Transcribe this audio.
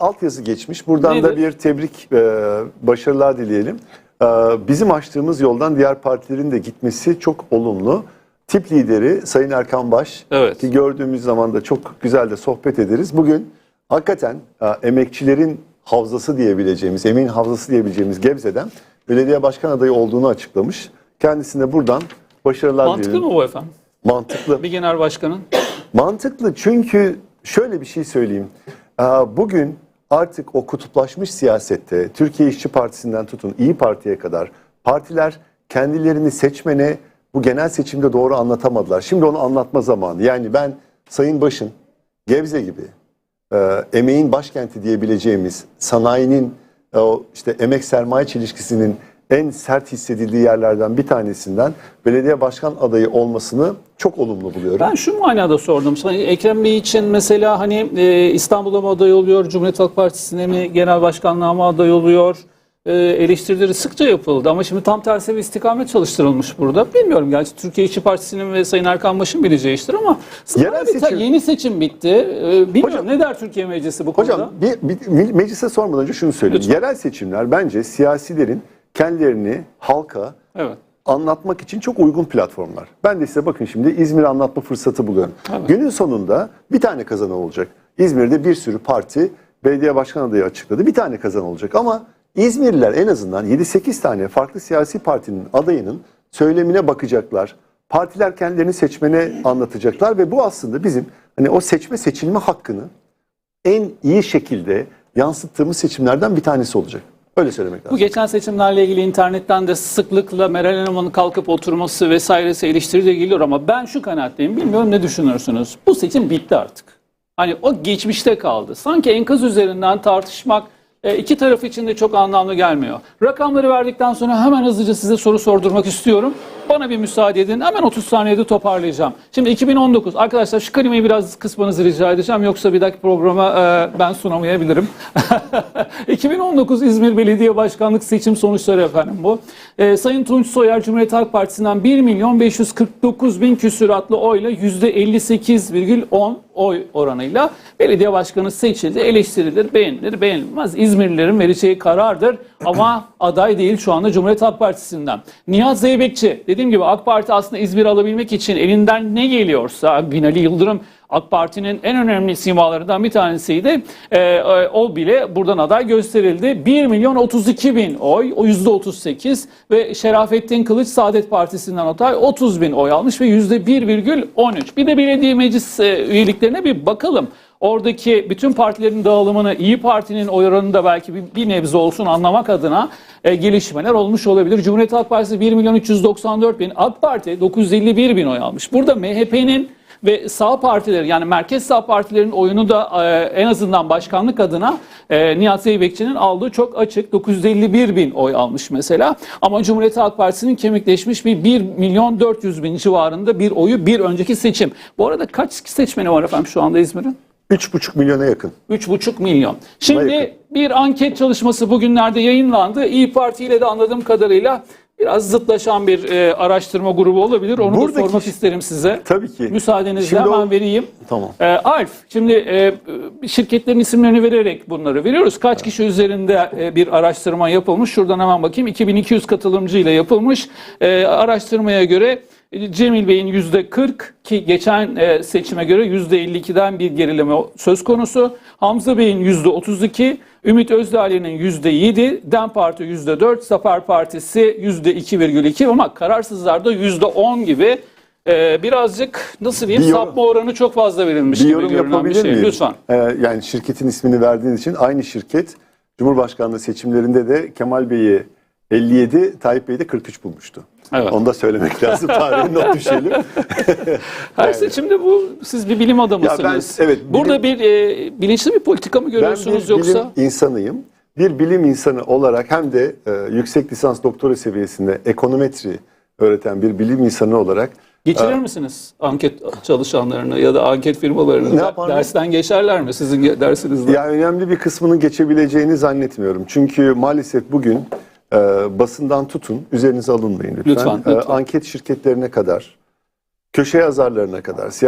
altyazı geçmiş. Buradan Nedir? da bir tebrik, e, başarılar dileyelim. E, bizim açtığımız yoldan diğer partilerin de gitmesi çok olumlu. Tip lideri Sayın Erkan Baş Evet. ki gördüğümüz zaman da çok güzel de sohbet ederiz. Bugün hakikaten e, emekçilerin havzası diyebileceğimiz, emeğin havzası diyebileceğimiz Gebze'den belediye başkan adayı olduğunu açıklamış. Kendisine buradan başarılar Mantıklı dileyelim. mı bu efendim? Mantıklı. Bir genel başkanın. Mantıklı çünkü şöyle bir şey söyleyeyim. Ee, Bugün artık o kutuplaşmış siyasette Türkiye İşçi Partisi'nden tutun İyi Parti'ye kadar partiler kendilerini seçmene bu genel seçimde doğru anlatamadılar. Şimdi onu anlatma zamanı. Yani ben Sayın Baş'ın Gebze gibi e, emeğin başkenti diyebileceğimiz sanayinin e, işte emek sermaye çelişkisinin en sert hissedildiği yerlerden bir tanesinden belediye başkan adayı olmasını çok olumlu buluyorum. Ben şu manada sordum. Sana Ekrem Bey için mesela hani e, İstanbul'a mı aday oluyor, Cumhuriyet Halk Partisi'ne mi genel başkanlığa mı aday oluyor? E, eleştirileri sıkça yapıldı ama şimdi tam tersi bir istikamet çalıştırılmış burada. Bilmiyorum gerçi Türkiye İşçi Partisi'nin ve Sayın Erkan Baş'ın bileceği iştir ama Yerel bir seçim- yeni seçim bitti. E, bilmiyorum Hocam- ne der Türkiye Meclisi bu konuda? Hocam bir, bir- meclise sormadan önce şunu söyleyeyim. Lütfen. Yerel seçimler bence siyasilerin kendilerini halka Evet. anlatmak için çok uygun platformlar. Ben de size bakın şimdi İzmir anlatma fırsatı buluyorum. Evet. Günün sonunda bir tane kazan olacak. İzmir'de bir sürü parti belediye başkan adayı açıkladı. Bir tane kazan olacak ama İzmirliler en azından 7-8 tane farklı siyasi partinin adayının söylemine bakacaklar. Partiler kendilerini seçmene anlatacaklar ve bu aslında bizim hani o seçme seçilme hakkını en iyi şekilde yansıttığımız seçimlerden bir tanesi olacak. Öyle söylemek lazım. Bu geçen seçimlerle ilgili internetten de sıklıkla Meral Hanım'ın kalkıp oturması vesairesi eleştiri geliyor ama ben şu kanaatteyim. Bilmiyorum ne düşünürsünüz? Bu seçim bitti artık. Hani o geçmişte kaldı. Sanki enkaz üzerinden tartışmak e, iki taraf için de çok anlamlı gelmiyor. Rakamları verdikten sonra hemen hızlıca size soru sordurmak istiyorum. Bana bir müsaade edin. Hemen 30 saniyede toparlayacağım. Şimdi 2019. Arkadaşlar şu kelimeyi biraz kısmanızı rica edeceğim. Yoksa bir dahaki programa e, ben sunamayabilirim. 2019 İzmir Belediye Başkanlık seçim sonuçları efendim bu. E, Sayın Tunç Soyer Cumhuriyet Halk Partisi'nden 1 milyon 549 bin küsuratlı oyla %58,10 oy oranıyla belediye başkanı seçildi. Eleştirilir, beğenilir, beğenilmez. İzmirlilerin vereceği karardır ama aday değil şu anda Cumhuriyet Halk Partisi'nden. Nihat Zeybekçi dediğim gibi AK Parti aslında İzmir alabilmek için elinden ne geliyorsa Binali Yıldırım AK Parti'nin en önemli simalarından bir tanesiydi. Ee, e, o bile buradan aday gösterildi. 1 milyon 32 bin oy, o yüzde 38 ve Şerafettin Kılıç Saadet Partisi'nden aday 30 bin oy almış ve yüzde 1,13. Bir de belediye meclis e, üyeliklerine bir bakalım. Oradaki bütün partilerin dağılımını, İyi Parti'nin oy oranını da belki bir, bir nebze olsun anlamak adına e, gelişmeler olmuş olabilir. Cumhuriyet Halk Partisi 1 milyon 394 bin, AK Parti 951 bin oy almış. Burada MHP'nin ve sağ partiler yani merkez sağ partilerin oyunu da e, en azından başkanlık adına e, Nihat Zeybekçi'nin aldığı çok açık. 951 bin oy almış mesela. Ama Cumhuriyet Halk Partisi'nin kemikleşmiş bir 1 milyon 400 bin civarında bir oyu bir önceki seçim. Bu arada kaç seçmeni var efendim şu anda İzmir'in? 3,5 milyona yakın. 3,5 milyon. Şimdi yakın. bir anket çalışması bugünlerde yayınlandı. İyi Parti ile de anladığım kadarıyla biraz zıtlaşan bir e, araştırma grubu olabilir. Onu da Buradaki- sormak isterim size. Tabii ki. Müsaadenizle Şimdi hemen o- vereyim. Tamam. Ee, Alf, şimdi e, şirketlerin isimlerini vererek bunları veriyoruz. Kaç kişi üzerinde e, bir araştırma yapılmış? Şuradan hemen bakayım. 2200 katılımcı ile yapılmış. E, araştırmaya göre e, Cemil Bey'in %40 ki geçen e, seçime göre %52'den bir gerileme söz konusu. Hamza Bey'in %32, Ümit Özdağ'ın %7, DEM Parti %4, Zafer Partisi %2,2 ama kararsızlarda %10 gibi e, birazcık nasıl diyeyim Bir yorum- sapma oranı çok fazla verilmiş Bir gibi yorum görünen bir şey. miyim? Lütfen. Ee, yani şirketin ismini verdiğiniz için aynı şirket Cumhurbaşkanlığı seçimlerinde de Kemal Bey'i 57, Tayyip Bey'i de 43 bulmuştu. Evet. Onu da söylemek lazım. Tarihe not düşelim. Her seçimde bu siz bir bilim adamısınız. Ya ben- evet, bilim- Burada bir e, bilinçli bir politika mı ben görüyorsunuz bir yoksa? bilim insanıyım. Bir bilim insanı olarak hem de e, yüksek lisans doktora seviyesinde ekonometri öğreten bir bilim insanı olarak Geçirir misiniz anket çalışanlarını ya da anket firmalarını? Ne yaparlar? Dersten geçerler mi sizin ge- dersinizde? Ya önemli bir kısmının geçebileceğini zannetmiyorum. Çünkü maalesef bugün e, basından tutun, üzerinize alınmayın lütfen. Lütfen, E, lütfen. anket şirketlerine kadar, köşe yazarlarına kadar, siyasi